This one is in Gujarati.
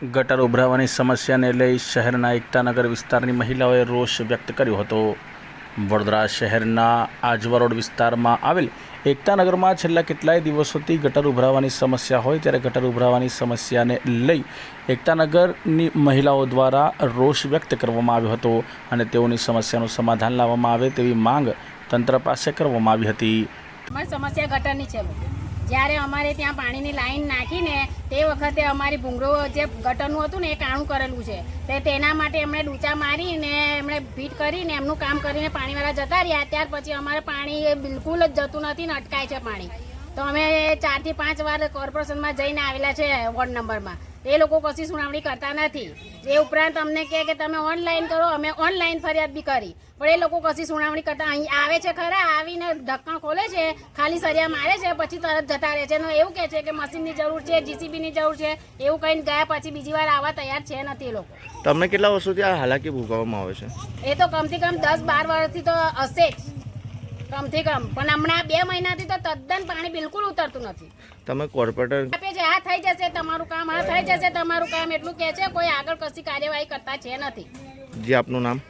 ગટર ઉભરાવાની સમસ્યાને લઈ શહેરના એકતાનગર વિસ્તારની મહિલાઓએ રોષ વ્યક્ત કર્યો હતો. વડોદરા શહેરના આજવા રોડ વિસ્તારમાં આવેલ એકતાનગરમાં છેલ્લા કેટલાય દિવસોથી ગટર ઉભરાવાની સમસ્યા હોય ત્યારે ગટર ઉભરાવાની સમસ્યાને લઈ એકતાનગરની મહિલાઓ દ્વારા રોષ વ્યક્ત કરવામાં આવ્યો હતો અને તેઓની સમસ્યાનું સમાધાન લાવવામાં આવે તેવી માંગ તંત્ર પાસે કરવામાં આવી હતી. સમસ્યા ગટરની છે. જ્યારે અમારે ત્યાં પાણીની લાઈન નાખીને તે વખતે અમારી ભૂંગળો જે ગટરનું હતું ને એ કાણું કરેલું છે. તે તેના માટે એમણે ડૂચા મારીને એમણે ફીટ કરીને એમનું કામ કરીને પાણીવાળા જતા રહ્યા. ત્યાર પછી અમારે પાણી બિલકુલ જ જતું નથી ને અટકાય છે પાણી. તો અમે ચારથી પાંચ વાર કોર્પોરેશનમાં જઈને આવેલા છે વોર્ડ નંબરમાં. એ લોકો કશી સુનાવણી કરતા નથી. એ ઉપરાંત અમને કહે કે તમે ઓનલાઈન કરો અમે ઓનલાઈન ફરિયાદ બી કરી. પણ એ લોકો કશી સુનાવણી કરતા અહીં આવે છે ખરા? આવીને ઢક્કણ ખોલે છે ખાલી સરિયા મારે છે પછી તરત જતા રહે છે? એનો એવું કહે છે કે મશીનની જરૂર છે જીસીબીની જરૂર છે એવું કહીને ગયા પછી બીજી વાર આવવા તૈયાર છે નથી એ લોકો. તમને કેટલા વર્ષોથી આ હાલાકી ભોગવવામાં આવે છે? એ તો કમથી કમ દસ બાર વર્ષથી તો હશે જ. કમથી કમ પણ હમણાં બે મહિનાથી તો તદ્દન પાણી બિલકુલ ઉતરતું નથી. તમે કોર્પોરેટર આપે છે આ થઈ જશે તમારું કામ આ થઈ જશે તમારું કામ એટલું કહે છે કોઈ આગળ કશી કાર્યવાહી કરતા છે નથી. જે આપનું નામ?